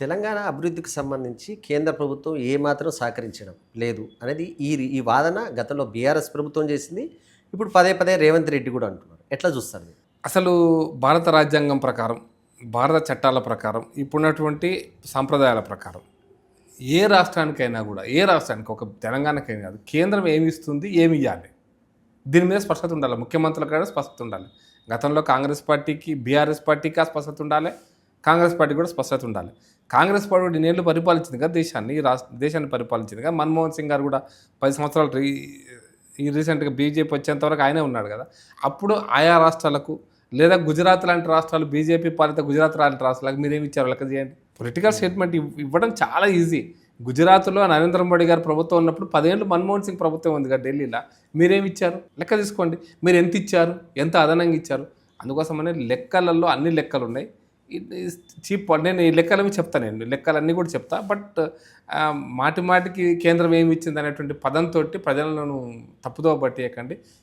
తెలంగాణ అభివృద్ధికి సంబంధించి కేంద్ర ప్రభుత్వం ఏమాత్రం సహకరించడం లేదు అనేది ఈ ఈ వాదన గతంలో బీఆర్ఎస్ ప్రభుత్వం చేసింది. ఇప్పుడు పదే పదే రేవంత్ రెడ్డి కూడా అంటున్నారు. ఎట్లా చూస్తారు అసలు భారత రాజ్యాంగం ప్రకారం భారత చట్టాల ప్రకారం ఇప్పుడున్నటువంటి సాంప్రదాయాల ప్రకారం ఏ రాష్ట్రానికైనా కూడా ఏ రాష్ట్రానికి ఒక తెలంగాణకైనా కాదు కేంద్రం ఏమి ఇస్తుంది ఏమి ఇవ్వాలి దీని మీద స్పష్టత ఉండాలి. ముఖ్యమంత్రులకైనా కూడా స్పష్టత ఉండాలి. గతంలో కాంగ్రెస్ పార్టీకి బీఆర్ఎస్ పార్టీకి ఆ స్పష్టత ఉండాలి. కాంగ్రెస్ పార్టీ కూడా స్పష్టత ఉండాలి. కాంగ్రెస్ పార్టీ కూడా ఇన్నేళ్ళు పరిపాలించింది కదా దేశాన్ని ఈ రాష్ట్ర దేశాన్ని పరిపాలించింది కదా. మన్మోహన్ సింగ్ గారు కూడా పది సంవత్సరాలు రీ ఈ రీసెంట్గా బీజేపీ వచ్చేంత వరకు ఆయనే ఉన్నాడు కదా. అప్పుడు ఆయా రాష్ట్రాలకు లేదా గుజరాత్ లాంటి రాష్ట్రాలు బీజేపీ పాలిత గుజరాత్ లాంటి రాష్ట్రాలకు మీరేమి ఇచ్చారు? లెక్క చేయండి పొలిటికల్ స్టేట్మెంట్ ఇవ్- ఇవ్వడం చాలా ఈజీ గుజరాత్లో నరేంద్ర మోడీ గారు ప్రభుత్వం ఉన్నప్పుడు పదేళ్ళు మన్మోహన్ సింగ్ ప్రభుత్వం ఉంది కదా ఢిల్లీలో. మీరేమి ఇచ్చారు? లెక్క తీసుకోండి. మీరు ఎంత ఇచ్చారు? ఎంత అదనంగా ఇచ్చారు? అందుకోసమనే లెక్కలలో అన్ని లెక్కలు ఉన్నాయి. చీప్ నేను ఈ లెక్కలవి చెప్తాను నేను లెక్కలన్నీ కూడా చెప్తా. బట్ మాటి మాటికి కేంద్రం ఏమి ఇచ్చింది అనేటువంటి పదంతో ప్రజలను తప్పుదో పట్టేయకండి.